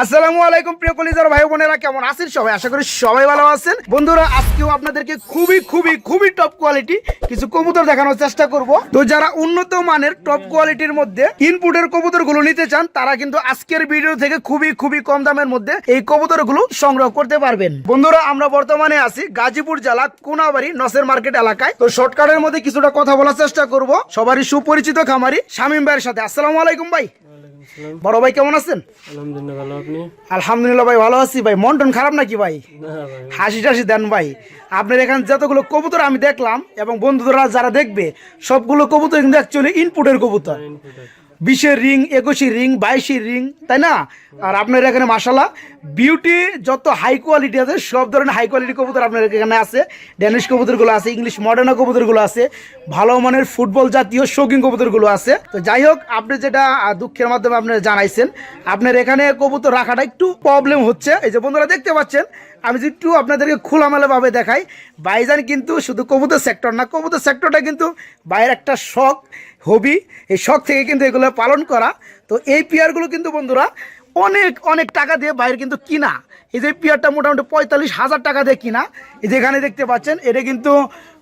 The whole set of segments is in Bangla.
আসসালামু আলাইকুম, প্রিয় কলিজার ভাই বোনেরা, কেমন আছেন সবাই? আশা করি সবাই ভালো আছেন। বন্ধুরা, আজকেও আপনাদেরকে খুবই খুবই খুবই টপ কোয়ালিটি কিছু কবুতর দেখানোর চেষ্টা করব। তো যারা উন্নত মানের টপ কোয়ালিটির মধ্যে ইনপুটের কবুতরগুলো নিতে চান, তারা কিন্তু আজকের ভিডিও থেকে খুবই খুবই কম দামের মধ্যে এই কবুতরগুলো সংগ্রহ করতে পারবেন। বন্ধুরা, আমরা বর্তমানে আছি গাজীপুর জেলা কোনাবাড়ি নসের মার্কেট এলাকায়। তো শর্টকাটের মধ্যে কিছুটা কথা বলার চেষ্টা করব। সবারই সুপরিচিত খামারি শামীম ভাইয়ের সাথে। আসসালামু আলাইকুম ভাই। বড় ভাই কেমন আছেন? আলহামদুলিল্লাহ ভালো। আপনি? আলহামদুলিল্লাহ ভাই ভালো আছি ভাই। মন টন খারাপ নাকি ভাই? হাসি টাসি দেন ভাই। আপনার এখানে যতগুলো কবুতর আমি দেখলাম এবং বন্ধুরা যারা দেখবে সবগুলো কবুতর কিন্তু অ্যাকচুয়ালি ইনপুটের কবুতর। ইনপুটার বিশের রিং একুশের রিং বাইশের রিং, তাই না? আর আপনার এখানে মাসালা বিউটি যত হাই কোয়ালিটি আছে, সব ধরনের হাই কোয়ালিটি কবুতর আপনার এখানে আছে। ড্যানিশ কবুতরগুলো আছে ইংলিশ মডার্না কবুতরগুলো আছে, ভালো মানের ফুটবল জাতীয় শৌখিন কবুতরগুলো আছে। তো যাই হোক, আপনি যেটা দুঃখের মাধ্যমে আপনারা জানাইছেন, আপনার এখানে কবুতর রাখাটা একটু প্রবলেম হচ্ছে। এই যে বন্ধুরা, দেখতে পাচ্ছেন, আমি যদি একটু আপনাদেরকে খোলামেলাভাবে দেখাই বাইজান কিন্তু শুধু কবুতর সেক্টর না, কবুতর সেক্টরটা কিন্তু বাইরের একটা শখ হবি এই শখ থেকে কিন্তু এগুলো পালন করা। তো এই পেয়ারগুলো কিন্তু বন্ধুরা অনেক অনেক টাকা দিয়ে বাইরে কিন্তু কিনা। এই যে পেয়ারটা মোটামুটি পঁয়তাল্লিশ হাজার টাকা দিয়ে কিনা। এই যেখানে দেখতে পাচ্ছেন, এটা কিন্তু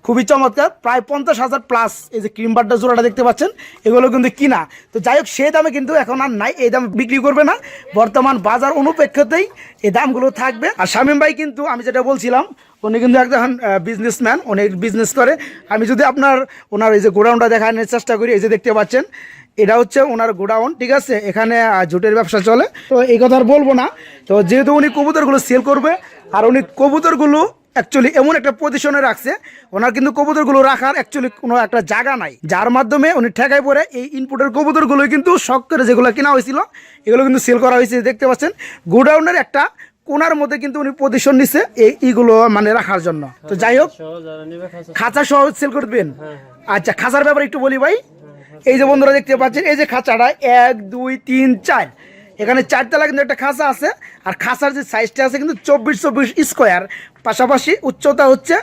খুবই চমৎকার। প্রায় পঞ্চাশ হাজার প্লাস এই যে ক্রিম বারটা জোড়াটা দেখতে পাচ্ছেন, এগুলো কিন্তু কিনা। তো যাই হোক সেই দামে কিন্তু এখন আর নাই, এই দাম বিক্রি করবে না। বর্তমান বাজার অনুপেক্ষতেই এই দামগুলো থাকবে। আর শামীম ভাই কিন্তু, আমি যেটা বলছিলাম, উনি কিন্তু একজন বিজনেসম্যান উনি বিজনেস করে। আমি যদি আপনার ওনার এই যে গোডাউনটা দেখানোর চেষ্টা করি, এই যে দেখতে পাচ্ছেন, এটা হচ্ছে ওনার গোডাউন, ঠিক আছে? এখানে জুটের ব্যবসা চলে। তো এই কথা আর বলব না। তো যেহেতু উনি কবুতরগুলো সেল করবে, আর উনি কবুতরগুলো অ্যাকচুয়ালি এমন একটা পজিশনে রাখছে ওনার কিন্তু কবুতরগুলো রাখার অ্যাকচুয়ালি কোনো একটা জায়গা নাই। যার মাধ্যমে উনি ঠেকায় পরে এই ইনপুটের কবুতরগুলোই কিন্তু শখ করে যেগুলো কেনা হয়েছিল এগুলো কিন্তু সেল করা হয়েছে দেখতে পাচ্ছেন। গোডাউনের একটা কোনার মধ্যে কিন্তু উনি পজিশন নিছে এই ইগুলো মানে রাখার জন্য। তো যাই হোক খাঁচা সহ সেল করবেন। হ্যাঁ আচ্ছা খাঁচার ব্যাপারে একটু বলি ভাই। এই যে বন্ধুরা দেখতে পাচ্ছেন এই যে খাঁচাটা এক দুই তিন চার। এখানে চারতলা কিন্তু একটা খাঁচা আছে, আর খাঁচার যে সাইজটা আছে কিন্তু চব্বিশ চব্বিশ স্কোয়ার পাশাপাশি উচ্চতা হচ্ছে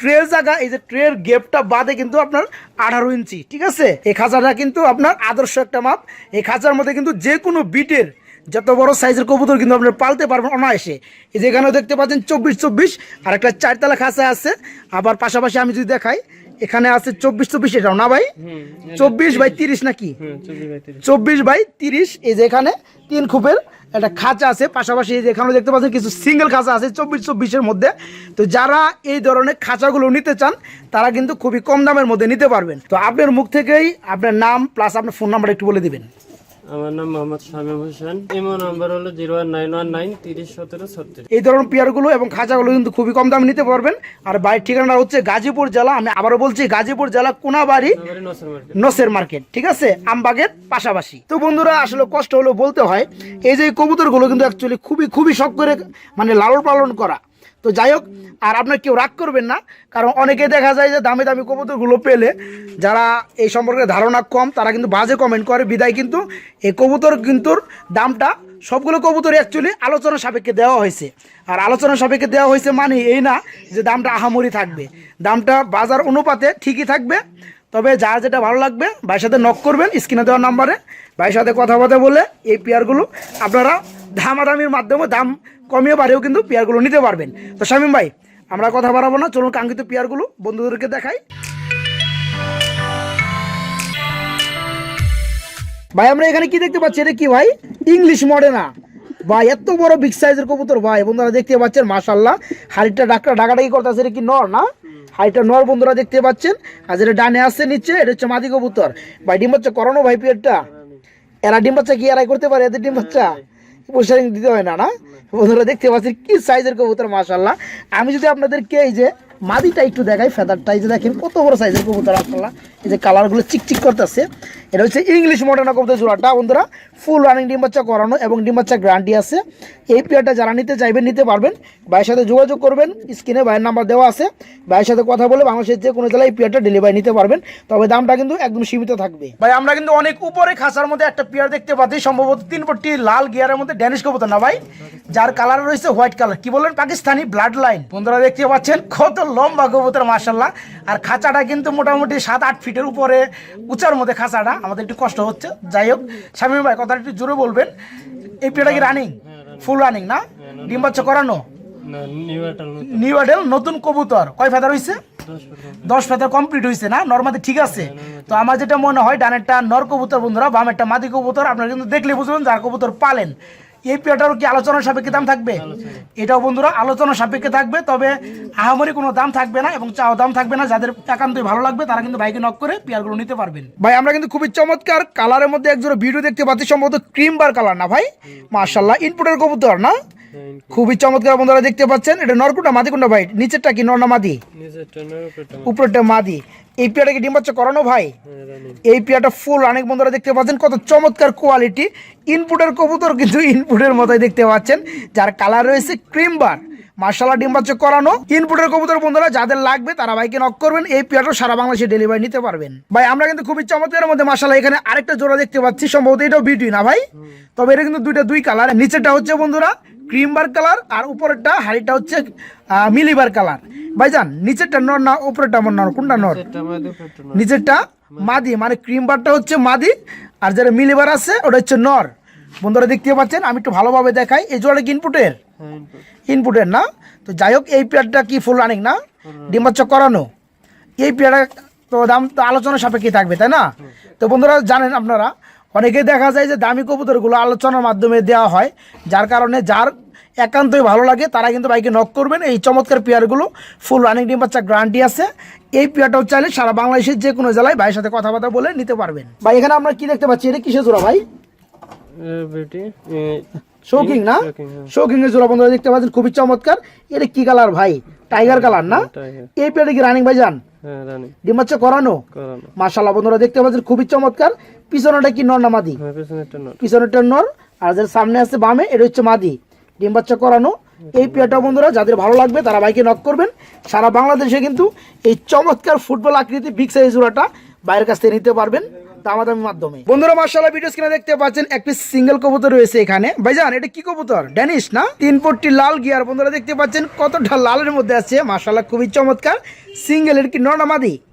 ট্রের জায়গা, এই যে ট্রের গেপটা বাদে কিন্তু আপনার আঠারো ইঞ্চি, ঠিক আছে? এই খাঁচাটা কিন্তু আপনার আদর্শ একটা মাপ। এই খাঁচার মধ্যে কিন্তু যে কোনো বিটের যত বড় সাইজের কবুতর কিন্তু আপনার পালতে পারবেন অনায়াসে। এই যে এখানেও দেখতে পাচ্ছেন চব্বিশ চব্বিশ, আর একটা চারতলা খাঁচা আছে। আবার পাশাপাশি আমি যদি দেখাই এখানে আছে চব্বিশ চব্বিশ এটাও না ভাই? চব্বিশ বাই তিরিশ। নাকি? চব্বিশ বাই তিরিশ। এই যে এখানে তিন খুপের একটা খাঁচা আছে পাশাপাশি এই যে এখানেও দেখতে পাচ্ছেন কিছু সিঙ্গেল খাঁচা আছে চব্বিশ চব্বিশের মধ্যে। তো যারা এই ধরনের খাঁচাগুলো নিতে চান তারা কিন্তু খুবই কম দামের মধ্যে নিতে পারবেন। তো আপনার মুখ থেকেই আপনার নাম প্লাস আপনার ফোন নাম্বার একটু বলে দিবেন। আমার নাম মোহাম্মদ শামীম হোসেন। ইমো নাম্বার হলো zero one nine one nine তিরিশ সতেরো ছত্রিশ। এই ধরনের পেয়ারগুলো এবং খাঁচাগুলো কিন্তু খুবই কম দামে নিতে পারবেন। আর বাড়ির ঠিকানা হচ্ছে গাজীপুর জেলা আমি আবারও বলছি গাজীপুর জেলা কোনাবাড়ি নসের মার্কেট। ঠিক আছে? আমবাগের পাশাপাশি। তো বন্ধুরা আসলে কষ্ট হলো বলতে হয় এই যে কবুতরগুলো কিন্তু অ্যাকচুয়ালি খুবই খুবই শখ করে মানে লালন পালন করা। তো যাই হোক, আর আপনার কেউ রাগ করবেন না, কারণ অনেকে দেখা যায় যে দামি দামি কবুতরগুলো পেলে যারা এই সম্পর্কে ধারণা কম, তারা কিন্তু বাজে কমেন্ট করে। বিদায় কিন্তু এই কবুতর কিন্তু দামটা সবগুলো কবুতর অ্যাকচুয়ালি আলোচনা সাপেক্ষে দেওয়া হয়েছে। আর আলোচনা সাপেক্ষে দেওয়া হয়েছে মানে এই না যে দামটা আহামরি থাকবে। দামটা বাজার অনুপাতে ঠিকই থাকবে, তবে যার যেটা ভালো লাগবে, ভাইয়ের সাথে নক করবেন স্ক্রিনে দেওয়ার নাম্বারে ভাইয়ের সাথে কথাবার্তা বলে এই পেয়ারগুলো আপনারা দামাদামির মাধ্যমে দাম কমিয়ে বাড়িয়েও কিন্তু পেয়ারগুলো নিতে পারবেন। তো শামীম ভাই, আমরা কথা বাড়াবো না, চলুন কাঙ্ক্ষিত পেয়ারগুলো বন্ধুদেরকে দেখাই। ভাই, আমরা এখানে কি দেখতে পাচ্ছি? এটা কি ভাই? ইংলিশ মডেনা ভাই, এত বড় বিগ সাইজের কবুতর ভাই, বন্ধুরা দেখতে পাচ্ছেন মাশাল্লাহ হাড়িটা ডাক্তার ডাকাডাকি করতেছে, এটা কি নর না? হাড়িটা নর, বন্ধুরা দেখতে পাচ্ছেন। আর যেটা ডানে আসছে নিচে, এটা হচ্ছে মাদি কবুতর। ভাই, ডিম বাচ্চা করানো ভাই পিয়ারটা এরা ডিম বাচ্চা কি এরাই করতে পারে? এদের ডিম বাচ্চা? পোশারিং দিতে হয় না না? বন্ধুরা দেখতে পাচ্ছেন কি সাইজের কবুতর মাশাল্লাহ আমি যদি আপনাদেরকে এই যে মাদিটা একটু দেখাই ফেদারটা এই যে দেখেন কত বড় সাইজের কবুতর মাসাল্লাহ এই যে কালারগুলো চিকচিক করতেছে। এটা হচ্ছে ইংলিশ মডার্না কবুতর জোড়াটা বন্ধুরা ফুল রানিং ডিম বাচ্চা করানো এবং ডিম বাচ্চা গ্যারান্টি আছে। এই পেয়ারটা যারা নিতে চাইবেন, নিতে পারবেন। ভাইয়ের সাথে যোগাযোগ করবেন স্ক্রিনে ভাইয়ের নাম্বার দেওয়া আছে। ভাইয়ের সাথে কথা বলে বাংলাদেশের যে কোনো জেলায় এই পেয়ারটা ডেলিভারি নিতে পারবেন। তবে দামটা কিন্তু একদম সীমিত থাকবে। ভাই, আমরা কিন্তু অনেক উপরে খাঁচার মধ্যে একটা পেয়ার দেখতে পাচ্ছি। সম্ভবত তিন পট্টি লাল গিয়ারের মধ্যে ড্যানিশ কবুতর না ভাই? যার কালার রয়েছে হোয়াইট কালার কি বললেন? পাকিস্তানি ব্লাড লাইন বন্ধুরা দেখতে পাচ্ছেন, কত লম্বা কবুতর মার্শাল্লাহ আর খাঁচাটা কিন্তু মোটামুটি সাত আট ফিটের উপরে উঁচার মধ্যে খাঁচাটা। আমাদের একটু কষ্ট হচ্ছে। যাই হোক স্বামী ভাই কথাটা একটু জোরে বলবেন। এই পেয়ারটা কি রানিং ফুল রানিং না? ডিম বাচ্চা করানো? নিউ নতুন। অ্যাডেল নতুন কবুতর। কয় ফেদার হয়েছে দশ ফেদার কমপ্লিট হয়েছে না? নর্মাদি ঠিক আছে। তো আমার যেটা মনে হয় ডানেরটা নর কবুতর বন্ধুরা বামেরটা মাদি কবুতর আপনারা কিন্তু দেখলে বুঝবেন যার কবুতর পালেন। এই পেয়ারটারও কি আলোচনার সাপেক্ষে দাম থাকবে? এটাও বন্ধুরা আলোচনা সাপেক্ষে থাকবে তবে আহামরি কোনো দাম থাকবে না এবং চাও দাম থাকবে না। যাদের একান্তই ভালো লাগবে তারা কিন্তু ভাইকে নক করে পেয়ারগুলো নিতে পারবেন। ভাই আমরা কিন্তু খুবই চমৎকার কালারের মধ্যে একজোড়া ভিডিও দেখতে পাচ্ছি সম্ভবত ক্রিম বার কালার না ভাই? মার্শাল্লাহ ইনপুটের কবুতর না? খুবই চমৎকার বন্ধুরা দেখতে পাচ্ছেন এটা নরকুটা মাদি কোনটা ভাই? নিচেরটা কি নর না মাদি। উপরেরটা মাদি। এই পেয়ারটা কি ডিম বাচ্চা করানো ভাই? হ্যাঁ এই পেয়ারটা ফুল অনেক বন্ধুরা দেখতে পাচ্ছেন কত চমৎকার কোয়ালিটি ইনপুটের কবুতর কিন্তু ইনপুটের মতোই দেখতে পাচ্ছেন যার কালার রয়েছে ক্রিম বার মার্শাল্লাহ ডিম বাচ্চা করানো ইনপুটের কবুতর বন্ধুরা যাদের লাগবে তারা ভাইকে নক করবেন এই পেয়ারটা সারা বাংলাদেশে ডেলিভারি নিতে পারবেন। ভাই আমরা কিন্তু খুবই চমৎকারের মধ্যে মার্শাল্লাহ এখানে আরেকটা জোড়া দেখতে পাচ্ছি সম্ভবত এটাও বিউটি না ভাই? তবে এটা কিন্তু দুইটা দুই কালার নিচেরটা হচ্ছে বন্ধুরা ক্রিম বার কালার আর উপরেরটা হাড়িটা হচ্ছে মিলিবার কালার। ভাইজান নিচেরটা নর না উপরেরটা আমার নর? কোনটা নর? নিচেরটা মাদি মানে ক্রিম বারটা হচ্ছে মাদি আর যেটা মিলিবার আছে ওটা হচ্ছে নর। বন্ধুরা দেখতে পাচ্ছেন আমি একটু ভালোভাবে দেখাই। এই জোড়া কি ইনপুটের হ্যাঁ ইনপুটের না? তো যাই হোক এই পেয়ারটা কি ফুল রানিং না? ডিম করানো। এই পেয়ারটা তো দাম তো আলোচনা সাপেক্ষে থাকবে তাই না? তো বন্ধুরা জানেন আপনারা অনেকে দেখা যায় যে দামি কবুতরগুলো আলোচনার মাধ্যমে দেওয়া হয় যার কারণে যার একান্তই ভালো লাগে তারা কিন্তু বাইকে নক করবেন। এই চমৎকার পেয়ারগুলো ফুল রানিং ডিম বাচ্চা গ্যারান্টি আছে। এই পেয়ারটাও চাইলে সারা বাংলাদেশের যে কোনো জেলায় ভাইয়ের সাথে কথাবার্তা বলে নিতে পারবেন। ভাই এখানে আমরা কি দেখতে পাচ্ছি? এটা কিসের জোড়া ভাই? শৌকিং না? শৌকিং। এর জোড়া বন্ধুরা দেখতে পাচ্ছেন খুবই চমৎকার। এটা কি কালার ভাই? টাইগার কালার না? এই পেয়ারটা কি রানিং ভাই যান হ্যাঁ ডিম বাচ্চা করানো? করানো। মাশাল্লাহ বন্ধুরা দেখতে পাচ্ছেন খুবই চমৎকার। পিছনেটা কি নর না মাদি? হ্যাঁ পিছনেরটা নর। আর যার সামনে আছে বামে এটা হচ্ছে মাদি। ডিম বাচ্চা করানো। এই পেয়ারটা বন্ধুরা যাদের ভালো লাগবে তারা বাইকে নক করবেন। সারা বাংলাদেশে কিন্তু এই চমৎকার ফুটবল আকৃতি বিগ সাইজ জোড়াটা বাইরের কাছ থেকে নিতে পারবেন দামাদামির মাধ্যমে। বন্ধুরা মার্শাল্লাহ ভিডিও স্ক্রিনে দেখতে পাচ্ছেন একটি সিঙ্গেল কবুতর রয়েছে এখানে। ভাইজান এটা কি কবুতর? ড্যানিশ না? তিন পট্টি লাল গিয়ার বন্ধুরা দেখতে পাচ্ছেন কতটা লালের মধ্যে আছে। মার্শাল্লাহ খুবই চমৎকার। সিঙ্গেল এর কি নর্নামাদি নর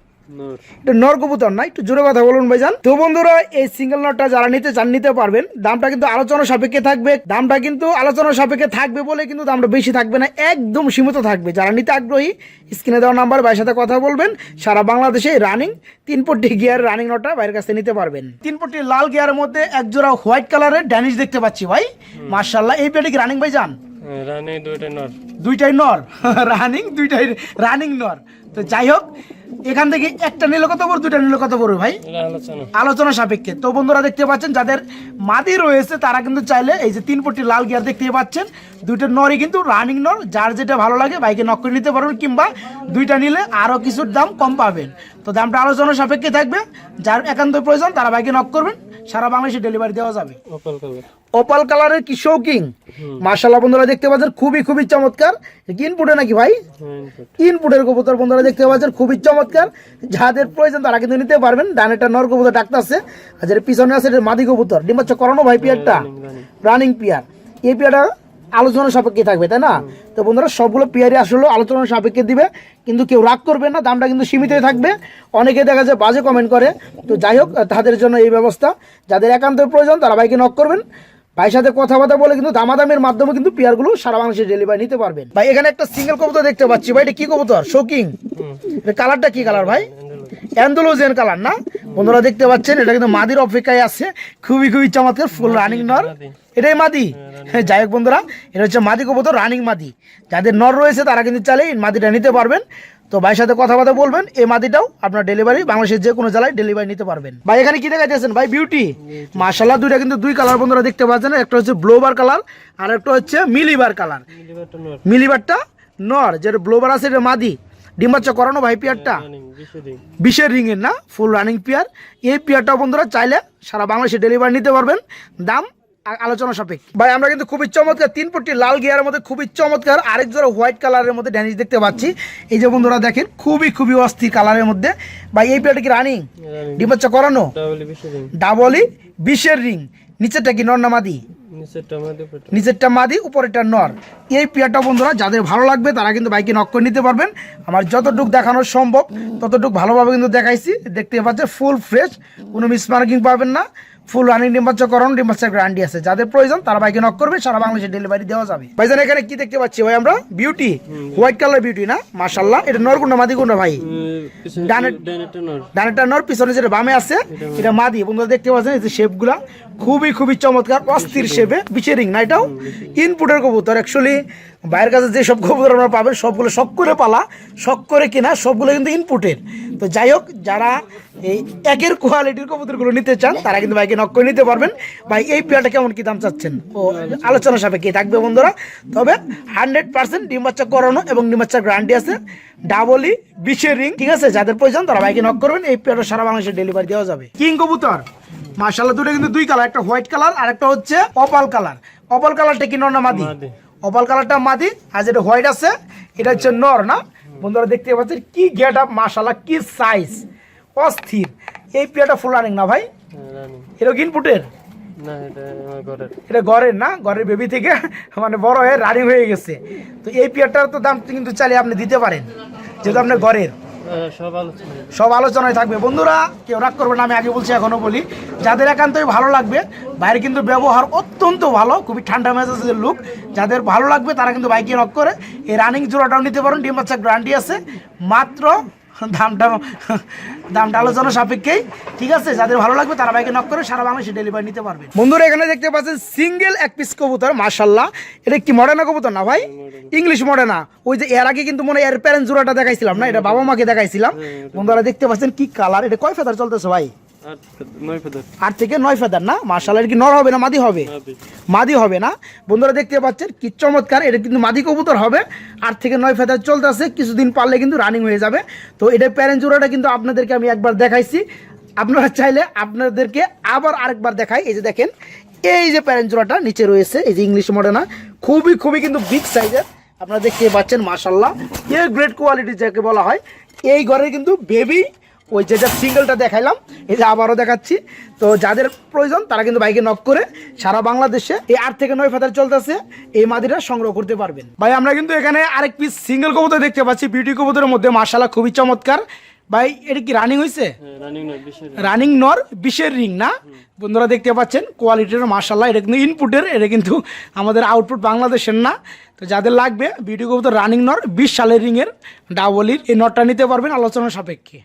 এটা নর কবুতর না একটু জোরে কথা বলুন ভাইজান। তো বন্ধুরা এই সিঙ্গেল নটটা যারা নিতে চান নিতে পারবেন। দামটা কিন্তু আলোচনা সাপেক্ষে থাকবে। দামটা কিন্তু আলোচনা সাপেক্ষে থাকবে বলে কিন্তু দামটা বেশি থাকবে না একদম সীমিত থাকবে। যারা নিতে আগ্রহী স্ক্রিনে দেওয়া নাম্বার ভাইয়ের সাথে কথা বলবেন। সারা বাংলাদেশে রানিং তিন পট্টি গিয়ার রানিং নটটা বাইরের কাছে নিতে পারবেন। তিন পট্টি লাল গিয়ারের মধ্যে এক জোড়া হোয়াইট কালারের ড্যানিশ দেখতে পাচ্ছি ভাই। মার্শাল্লাহ এই পেটে কি রানিং ভাই যান রানিং দুইটা নর। দুইটাই নর। রানিং দুইটাই রানিং নর। তো যাই হোক এখান থেকে একটা নিলে কত পড়বে দুইটা নিলে কত পড়বে ভাই? আলোচনা। আলোচনা সাপেক্ষে। তো বন্ধুরা দেখতে পাচ্ছেন যাদের মাদি রয়েছে তারা কিন্তু চাইলে এই যে তিন পট্টি লাল গিয়ার দেখতে পাচ্ছেন দুইটা নরই কিন্তু রানিং নর। যার যেটা ভালো লাগে বাইকে নক করে নিতে পারবেন কিংবা দুইটা নিলে আরও কিছুর দাম কম পাবেন। তো দামটা আলোচনা সাপেক্ষে থাকবে। যার একান্ত প্রয়োজন তারা বাইকে নক করবেন। সারা বাংলাদেশে ডেলিভারি দেওয়া যাবে। ওপাল কালার ওপাল কালারের কি শৌকিং মাশাল্লাহ বন্ধুরা দেখতে পাচ্ছেন খুবই খুবই চমৎকার। ইনপুটে নাকি ভাই? হ্যাঁ ইনপুট ইনপুটের কবুতর বন্ধুরা দেখতে পাচ্ছেন খুবই চমৎকার। যাদের প্রয়োজন তারা কিন্তু নিতে পারবেন। ডানেটা নর কবুতর ডাক্তার আছে আর যেটা পিছনে আছে এটা মাদি কবুতর। ডিম বাচ্চা করানো ভাই পিয়ারটা? Running pair. এই পিয়ারটা আলোচনা সাপেক্ষে থাকবে তাই না? তো বন্ধুরা সবগুলো পিয়ারই আসলে আলোচনা সাপেক্ষে দিবে কিন্তু কেউ রাগ করবে না দামটা কিন্তু সীমিতই থাকবে। অনেকে দেখা যায় বাজে কমেন্ট করে। তো যাই হোক তাদের জন্য এই ব্যবস্থা। যাদের একান্ত প্রয়োজন তারা ভাইকে নক করবেন। ভাইয়ের সাথে কথাবার্তা বলে কিন্তু দামাদামের মাধ্যমে কিন্তু পেয়ারগুলো সারা বাংলাদেশে ডেলিভারি নিতে পারবেন। ভাই এখানে একটা সিঙ্গেল কবুতর দেখতে পাচ্ছি। ভাই এটা কি কবুতর? শোকিং কালারটা কি কালার ভাই? অ্যান্ডোলোজেন কালার না? বন্ধুরা দেখতে পাচ্ছেন এটা কিন্তু মাদির অপেক্ষায় আছে। খুবই খুবই চমৎকার ফুল রানিং নর। এটাই মাদি। হ্যাঁ যাই হোক বন্ধুরা এটা হচ্ছে মাদি কবুতর রানিং মাদি। যাদের নর রয়েছে তারা কিন্তু চাইলে এই মাদিটা নিতে পারবেন। তো ভাইয়ের সাথে কথাবার্তা বলবেন এই মাদিটাও আপনার ডেলিভারি বাংলাদেশের যে কোনো জেলায় ডেলিভারি নিতে পারবেন। ভাই এখানে কি দেখাইতেছেন? ভাই বিউটি মার্শাল্লাহ দুইটা কিন্তু দুই কালার বন্ধুরা দেখতে পাচ্ছেন। একটা হচ্ছে ব্লোবার কালার আর একটা হচ্ছে মিলিবার কালার মিলিবারটা নর। যেটা ব্লোবার আছে এটা মাদি। ডিম বাচ্চা করানো ভাই পিয়ারটা? বিশে বিশের রিংয়ের না ফুল রানিং পেয়ার। এই পেয়ারটা বন্ধুরা চাইলে সারা বাংলাদেশে ডেলিভারি নিতে পারবেন। দাম আলোচনা সাপেক্ষ। ভাই আমরা কিন্তু খুবই চমৎকার তিন পট্টি লাল গিয়ারের মধ্যে খুবই চমৎকার আরেক জোড়া হোয়াইট কালারের মধ্যে ড্যানিশ দেখতে পাচ্ছি। এই যে বন্ধুরা দেখেন খুবই খুবই অস্থির কালারের মধ্যে। ভাই এই পেয়ারটা কি রানিং? রানিং। করানো? ডাবলই বিশের রিং নিচেরটা কি নর না মাদি? নিচেরটা নিচেরটা মাদি উপরেরটা নর। এই পেয়ারটা বন্ধুরা যাদের ভালো লাগবে তারা কিন্তু বাইকে নক করে নিতে পারবেন। আমার যতটুক দেখানো সম্ভব ততটুক ভালোভাবে কিন্তু দেখাইছি। দেখতে পাচ্ছেন ফুল ফ্রেশ কোনো মিসমার্কিং পাবেন না। ফুল রানিং ডিম্বাচ্চকরণ ডিম্বাচ্চার গ্যারান্টি আছে। যাদের প্রয়োজন তারা বাইকে নক করবে সারা বাংলাদেশে ডেলিভারি দেওয়া যাবে। ভাইজান এখানে কি দেখতে পাচ্ছি ভাই আমরা? বিউটি হোয়াইট কালার বিউটি না? মাশাল্লাহ এটা নরগুন্ডা মাদিগুন্ডা ভাই। ডানে- ডানেরটা নর। নর পিছনে যেটা বামে আছে এটা মাদি। বন্ধুরা দেখতে পাচ্ছেন এই যে শেপগুলা খুবই খুবই চমৎকার অস্থির শেপে বিচেরিং না এটাও? ইনপুটের কবুতর অ্যাকচুয়ালি বাইরের কাছে যে সব কবুতর আপনারা পাবেন সবগুলো শখ করে পালা শখ করে কিনা সবগুলো কিন্তু ইনপুটের তো যাই হোক যারা এই একের কোয়ালিটির কবুতরগুলো নিতে চান তারা কিন্তু ভাইকে নক করে নিতে পারবেন। ভাই এই পেয়ারটা কেমন কি দাম চাচ্ছেন? ও আলোচনা সাপেক্ষে থাকবে বন্ধুরা। তবে হান্ড্রেড পার্সেন্ট ডিম বাচ্চা করানো এবং ডিম বাচ্চার গ্যারান্টি আছে। ডাবলই বিশের রিং ঠিক আছে? যাদের প্রয়োজন তারা ভাইকে নক করবেন। এই পেয়ারটা সারা বাংলাদেশে ডেলিভারি দেওয়া যাবে। কিং কবুতর মার্শাল্লাহ দুটো কিন্তু দুই কালার একটা হোয়াইট কালার আর একটা হচ্ছে অপাল কালার অপাল কালারটা কি নর না মাদি? মাদি। অপাল কালারটা মাদি আর যেটা হোয়াইট আছে এটা হচ্ছে নর না? বন্ধুরা দেখতে পাচ্ছেন কি গেট আপ মাসালা কি সাইজ অস্থির। এই পেয়ারটা ফুল রানিং না ভাই? রানি এটা ইনপুটের এটা গড়ের না? ঘরের বেবি থেকে মানে বড় হয়ে রানিং হয়ে গেছে। তো এই পেয়ারটার তো দাম কিন্তু চাইলে আপনি দিতে পারেন যেহেতু আপনার ঘরের। আহ, সব আলোচনায় থাকবে। বন্ধুরা, কেউ রাগ করবে না, আমি আগে বলছি এখনও বলি। যাদের একান্তই ভালো লাগবে, বাইরে কিন্তু ব্যবহার অত্যন্ত ভালো, খুবই ঠান্ডা মেজাজের লুক। যাদের ভালো লাগবে, তারা কিন্তু বাইকে রক করে। এই রানিং জোড়াটাও নিতে পারেন। ডিম বাচ্চা গ্যারান্টি আছে। মাত্র দামটা দামটা আলোচনা সাপেক্ষেই। ঠিক আছে? যাদের ভালো লাগবে তারা বাইকে নক করে সারা বাংলাদেশে ডেলিভারি নিতে পারবে। বন্ধুরা, এখানে দেখতে পাচ্ছেন সিঙ্গেল এক পিস কবুতর মার্শাল্লাহ এটা কি মডার্না কবুতর না ভাই? ইংলিশ মডার্না ওই যে এর আগে কিন্তু মনে এর প্যারেন্ট জোড়াটা দেখাইছিলাম না? এটা বাবা মাকে দেখাইছিলাম। বন্ধুরা, দেখতে পাচ্ছেন কি কালার এটা কয় ফেদার চলতেছে ভাই? আট থেকে নয় ফেদার না? মার্শাল্লাহ এটা কি নর হবে না মাদি হবে? মাদি। হবে না। বন্ধুরা দেখতে পাচ্ছেন কি চমৎকার এটা কিন্তু মাদি কবুতর হবে। আট থেকে নয় ফেদার চলতেছে কিছুদিন পারলে কিন্তু রানিং হয়ে যাবে। তো এটা প্যারেন্ট জোড়াটা কিন্তু আপনাদেরকে আমি একবার দেখাইছি। আপনারা চাইলে আপনাদেরকে আবার আরেকবার দেখাই। এই যে দেখেন এই যে প্যারেন্ট জোড়াটা নিচে রয়েছে। এই যে ইংলিশ মডেনা খুবই খুবই কিন্তু বিগ সাইজের আপনারা দেখতে পাচ্ছেন মাশাল্লাহ এ গ্রেট কোয়ালিটি যাকে বলা হয়। এই ঘরে কিন্তু বেবি ওই যে যা সিঙ্গেলটা দেখাইলাম এই যে আবারও দেখাচ্ছি। তো যাদের প্রয়োজন তারা কিন্তু বাইকে নক করে সারা বাংলাদেশে এই আট থেকে নয় ফাতার চলতেছে এই মাদিরা সংগ্রহ করতে পারবেন। ভাই আমরা কিন্তু এখানে আরেক পিস সিঙ্গেল কবুতর দেখতে পাচ্ছি বিউটি কবুতরের মধ্যে মার্শাল্লাহ খুবই চমৎকার। ভাই এটা কি রানিং হয়েছে রানিং রানিং নর বিশের রিং না? বন্ধুরা দেখতে পাচ্ছেন কোয়ালিটির মার্শাল্লাহ এটা কিন্তু ইনপুটের এটা কিন্তু আমাদের আউটপুট বাংলাদেশের না। তো যাদের লাগবে বিউটি কবুতর রানিং নর বিশ সালের রিংয়ের ডাবলির এই নটটা নিতে পারবেন আলোচনা সাপেক্ষে।